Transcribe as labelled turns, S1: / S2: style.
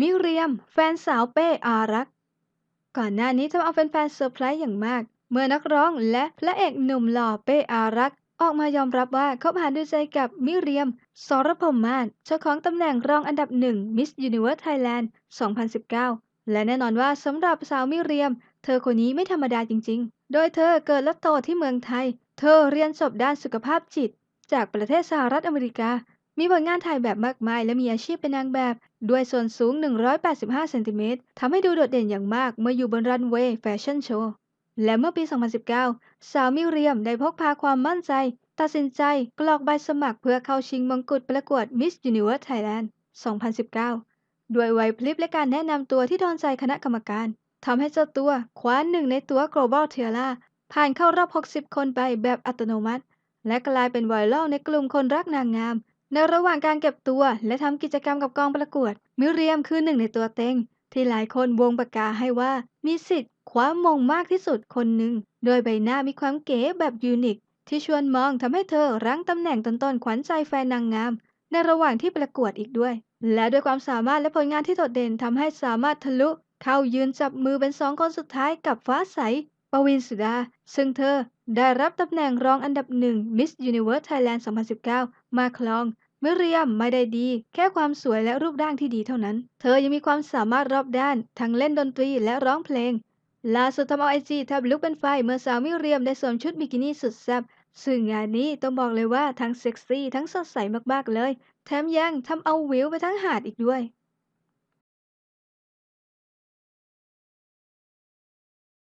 S1: มิเรียม แฟนสาวเป้อารักษ์ ก่อนหน้านี้ทำเอาแฟนๆเซอร์ไพรส์อย่างมาก เมื่อนักร้องและพระเอกหนุ่มหล่อเป้อารักษ์ออกมายอมรับว่าคบหาดูใจกับมิเรียม สรพมมาศเจ้าของตำแหน่งรองอันดับหนึ่ง Miss Universe Thailand 2019 และแน่นอนว่าสำหรับสาวมิเรียม เธอคนนี้ไม่ธรรมดาจริง ๆ โดยเธอเกิดและโตที่เมืองไทย เธอเรียนจบด้านสุขภาพจิต จากประเทศสหรัฐอเมริกา มีผลงานถ่ายแบบมากมายและมีอาชีพเป็นนางแบบ ด้วยส่วนสูง 185 เซนติเมตรทำให้ดูโดดเด่นอย่างมากเมื่ออยู่บนรันเวย์แฟชั่นโชว์ และเมื่อปี 2019 สาวมิเรียมได้พกพาความมั่นใจ ตัดสินใจกรอกใบสมัครเพื่อเข้าชิงมงกุฎประกวด Miss Universe Thailand 2019 ด้วยไหวพลิบและการแนะนำตัวที่โดนใจคณะกรรมการทำให้เจ้าตัวคว้าหนึ่งในตัว Global t i e r ผ่านเข้ารอบ 60 คนไปแบบอัตโนมัติ และกลายเป็นไวรัลในกลุ่มคนรักนางงาม ในระหว่างการเก็บตัวและทำกิจกรรมกับกองประกวด มิเรียมคือหนึ่งในตัวเต็ง ที่หลายคนวงปากกาให้ว่ามีสิทธิ์คว้ามงมากที่สุดคนหนึ่ง โดยใบหน้ามีความเก๋แบบยูนิค ที่ชวนมองทำให้เธอรั้งตำแหน่งต้นๆขวัญใจแฟนนางงาม ในระหว่างที่ประกวดอีกด้วย และด้วยความสามารถและผลงานที่โดดเด่นทำให้สามารถทะลุ เข้ายืนจับมือเป็นสองคนสุดท้ายกับฟ้าใส ปวินสุดา ซึ่งเธอได้รับตำแหน่งรองอันดับหนึ่ง Miss Universe Thailand 2019 มาครองมิเรียมไม่ได้ดี แค่ความสวยและรูปร่างที่ดีเท่านั้น เธอยังมีความสามารถรอบด้าน ทั้งเล่นดนตรีและร้องเพลง ล่าสุดทำเอาไอจีแทบลุกเป็นไฟเมื่อสาวมิเรียมได้สวมชุดบิกินี่สุดแซ่บซึ่งงานนี้ต้องบอกเลยว่าทั้งเซ็กซี่ทั้งสดใสมากๆเลย แถมยังทำเอาวิวไปทั้งหาดอีกด้วย